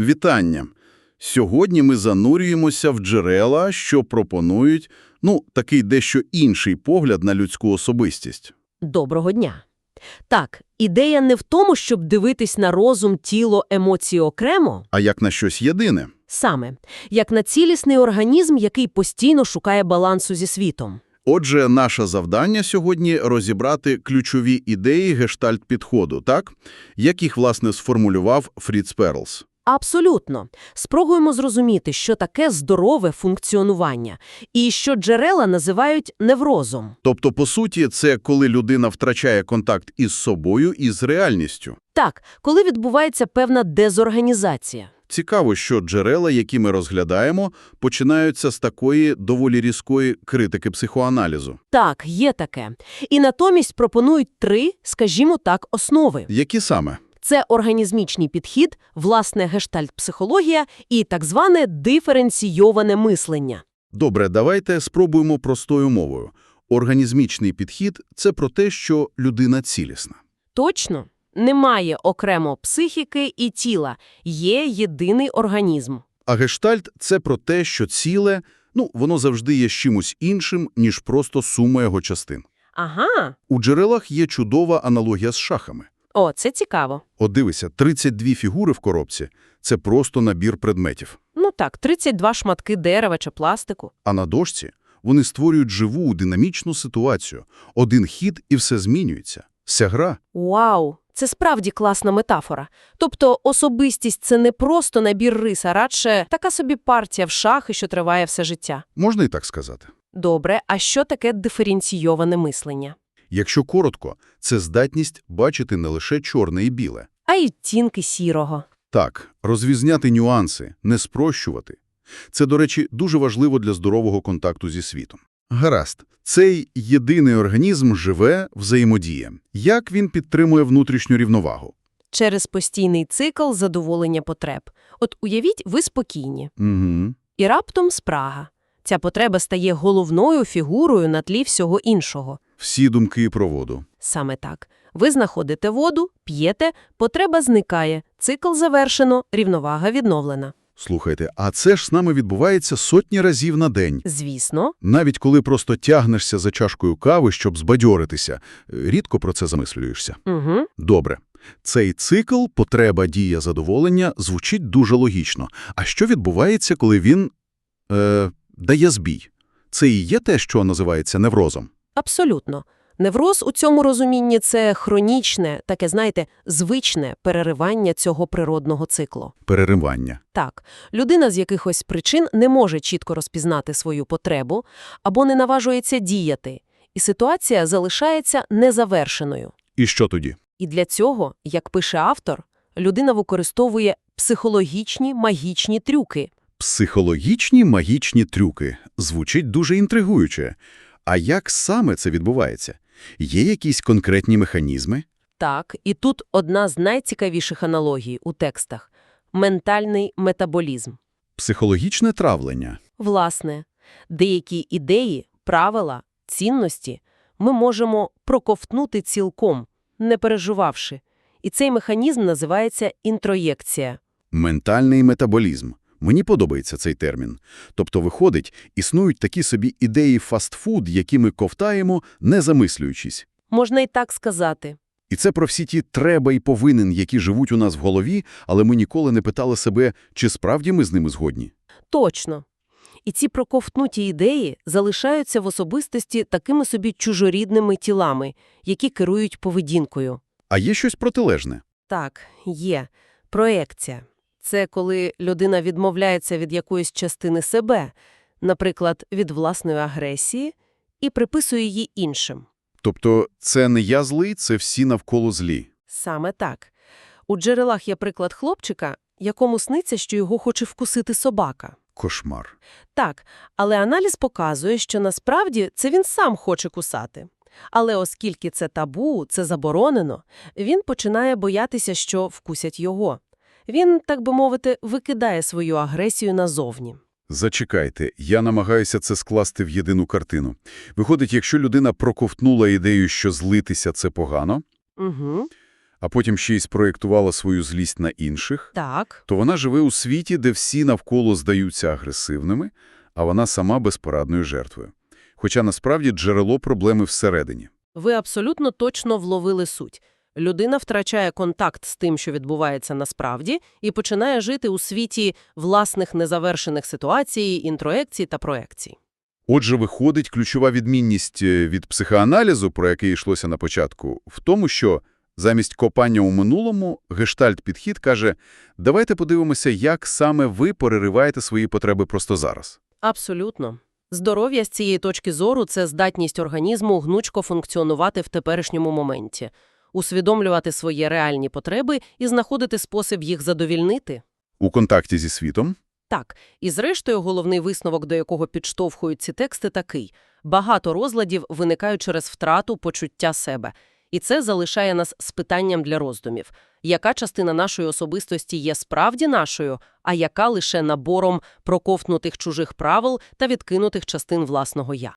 Вітання! Сьогодні ми занурюємося в джерела, що пропонують, ну, такий дещо інший погляд на людську особистість. Доброго дня. Так, ідея не в тому, щоб дивитись на розум, тіло, емоції окремо, А як на щось єдине? саме, як на цілісний організм, який постійно шукає балансу зі світом. Отже, наше завдання сьогодні – розібрати ключові ідеї гештальт-підходу, так? Як їх, власне, сформулював Фріц Перлс. Абсолютно. Спробуємо зрозуміти, що таке здорове функціонування, і що джерела називають неврозом. Тобто, по суті, це коли людина втрачає контакт із собою і з реальністю. Так, коли відбувається певна дезорганізація. Цікаво, що джерела, які ми розглядаємо, починаються з такої доволі різкої критики психоаналізу. Так, є таке. І натомість пропонують три, скажімо так, основи. Які саме? Це організмічний підхід, власне гештальт-психологія і так зване диференційоване мислення. Добре, давайте спробуємо простою мовою. Організмічний підхід – це про те, що людина цілісна. Точно, немає окремо психіки і тіла, є єдиний організм. А гештальт – це про те, що ціле, ну, воно завжди є чимось іншим, ніж просто сума його частин. Ага, У джерелах є чудова аналогія з шахами. О, це цікаво. От дивися, 32 фігури в коробці – це просто набір предметів. Ну так, 32 шматки дерева чи пластику. А на дошці вони створюють живу динамічну ситуацію. Один хід і все змінюється. Ця гра Вау, це справді класна метафора. Тобто особистість – це не просто набір рис, а радше така собі партія в шахи, що триває все життя. можна і так сказати. Добре, а що таке диференційоване мислення? Якщо коротко, це здатність бачити не лише чорне і біле. А й відтінки сірого. Так, розрізняти нюанси, не спрощувати. Це, до речі, дуже важливо для здорового контакту зі світом. Гаразд, цей єдиний організм живе, взаємодіє. Як він підтримує внутрішню рівновагу? Через постійний цикл задоволення потреб. От уявіть, ви спокійні. Угу. І раптом спрага. Ця потреба стає головною фігурою на тлі всього іншого. Всі думки про воду. Саме так. Ви знаходите воду, п'єте, потреба зникає, цикл завершено, рівновага відновлена. Слухайте, а це ж з нами відбувається сотні разів на день. Звісно, Навіть коли просто тягнешся за чашкою кави, щоб збадьоритися, рідко про це замислюєшся. угу. Добре. Цей цикл потреба, дія, задоволення звучить дуже логічно. А що відбувається, коли він е, дає збій? Це і є те, що називається неврозом. Абсолютно. Невроз у цьому розумінні – це хронічне, таке, знаєте, звичне переривання цього природного циклу. Переривання. Так, людина з якихось причин не може чітко розпізнати свою потребу або не наважується діяти, і ситуація залишається незавершеною. І що тоді? І для цього, як пише автор, людина використовує психологічні магічні трюки. Психологічні магічні трюки. Звучить дуже інтригуюче. А як саме це відбувається? Є якісь конкретні механізми? Так, і тут одна з найцікавіших аналогій у текстах – ментальний метаболізм. Психологічне травлення. Власне, деякі ідеї, правила, цінності ми можемо проковтнути цілком, не переживавши. І цей механізм називається інтроєкція. Ментальний метаболізм. Мені подобається цей термін. Тобто, виходить, існують такі собі ідеї фастфуд, які ми ковтаємо, не замислюючись. Можна і так сказати. І це про всі ті «треба» і «повинен», які живуть у нас в голові, але ми ніколи не питали себе, чи справді ми з ними згодні. Точно. І ці проковтнуті ідеї залишаються в особистості такими собі чужорідними тілами, які керують поведінкою. А є щось протилежне. Так, є. Проекція. Це коли людина відмовляється від якоїсь частини себе, наприклад, від власної агресії, і приписує її іншим. Тобто це не я злий, це всі навколо злі. Саме так. У джерелах є приклад хлопчика, якому сниться, що його хоче вкусити собака. Кошмар. Так, але аналіз показує, що насправді це він сам хоче кусати. Але оскільки це табу, це заборонено, він починає боятися, що вкусять його. Він, так би мовити, викидає свою агресію назовні. Зачекайте, я намагаюся це скласти в єдину картину. Виходить, якщо людина проковтнула ідею, що злитися – це погано, Угу. а потім ще й спроєктувала свою злість на інших, Так. то вона живе у світі, де всі навколо здаються агресивними, а вона сама безпорадною жертвою. Хоча насправді джерело проблеми всередині. Ви абсолютно точно вловили суть. Людина втрачає контакт з тим, що відбувається насправді, і починає жити у світі власних незавершених ситуацій, інтроекцій та проекцій. Отже, виходить ключова відмінність е, від психоаналізу, про який йшлося на початку, в тому, що замість копання у минулому гештальт-підхід каже «давайте подивимося, як саме ви перериваєте свої потреби просто зараз». Абсолютно. Здоров'я з цієї точки зору – це здатність організму гнучко функціонувати в теперішньому моменті, усвідомлювати свої реальні потреби і знаходити спосіб їх задовільнити. У контакті зі світом Так, і зрештою головний висновок, до якого підштовхують ці тексти, такий – багато розладів виникають через втрату почуття себе. І це залишає нас з питанням для роздумів. Яка частина нашої особистості є справді нашою, а яка лише набором проковтнутих чужих правил та відкинутих частин власного «я»?